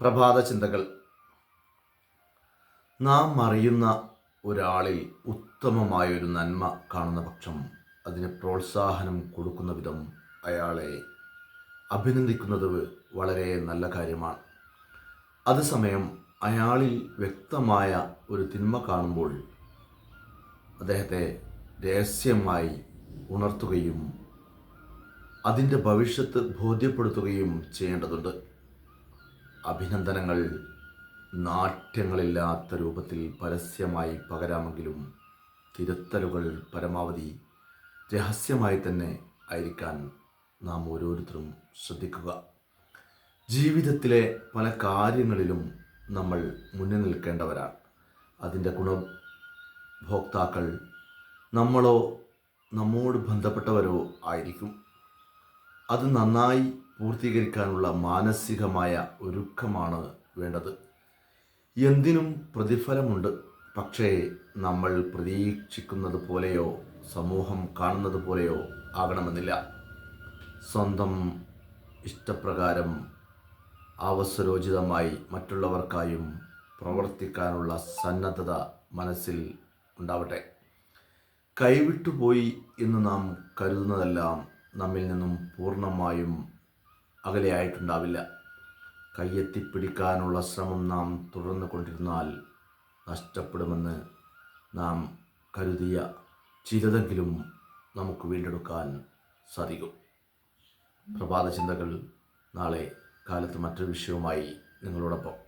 പ്രഭാത ചിന്തകൾ. നാം അറിയുന്ന ഒരാളിൽ ഉത്തമമായൊരു നന്മ കാണുന്ന പക്ഷം അതിന് പ്രോത്സാഹനം കൊടുക്കുന്ന വിധം അയാളെ അഭിനന്ദിക്കുന്നത് വളരെ നല്ല കാര്യമാണ്. അതേസമയം അയാളിൽ വ്യക്തമായ ഒരു തിന്മ കാണുമ്പോൾ അദ്ദേഹത്തെ രഹസ്യമായി ഉണർത്തുകയും അതിന്റെ ഭവിഷ്യത്ത് ബോധ്യപ്പെടുത്തുകയും ചെയ്യേണ്ടതുണ്ട്. അഭിനന്ദനങ്ങൾ നാട്യങ്ങളില്ലാത്ത രൂപത്തിൽ പരസ്യമായി പകരാമെങ്കിലും തിരുത്തലുകൾ പരമാവധി രഹസ്യമായി തന്നെ ആയിരിക്കാൻ നാം ഓരോരുത്തരും ശ്രദ്ധിക്കുക. ജീവിതത്തിലെ പല കാര്യങ്ങളിലും നമ്മൾ മുന്നിൽ നിൽക്കേണ്ടവരാണ്. അതിന്റെ ഗുണഭോക്താക്കൾ നമ്മളോ നമ്മോട് ബന്ധപ്പെട്ടവരോ ആയിരിക്കും. അത് നന്നായി പൂർത്തീകരിക്കാനുള്ള മാനസികമായ ഒരുക്കമാണ് വേണ്ടത്. എന്തിനും പ്രതിഫലമുണ്ട്. പക്ഷേ നമ്മൾ പ്രതീക്ഷിക്കുന്നത് പോലെയോ സമൂഹം കാണുന്നത് പോലെയോ ആകണമെന്നില്ല. സ്വന്തം ഇഷ്ടപ്രകാരം അവസരോചിതമായി മറ്റുള്ളവർക്കായും പ്രവർത്തിക്കാനുള്ള സന്നദ്ധത മനസ്സിൽ ഉണ്ടാവട്ടെ. കൈവിട്ടുപോയി എന്ന് നാം കരുതുന്നതെല്ലാം നമ്മിൽ നിന്നും പൂർണമായും അകലെയായിട്ടുണ്ടാവില്ല. കയ്യെത്തിപ്പിടിക്കാനുള്ള ശ്രമം നാം തുടർന്നു കൊണ്ടിരുന്നാൽ നഷ്ടപ്പെടുമെന്ന് നാം കരുതിയ ചിലതെങ്കിലും നമുക്ക് വീണ്ടെടുക്കാൻ സാധിക്കും. പ്രഭാത ചിന്തകൾ നാളെ കാലത്ത് മറ്റൊരു വിഷയവുമായി നിങ്ങളോടൊപ്പം.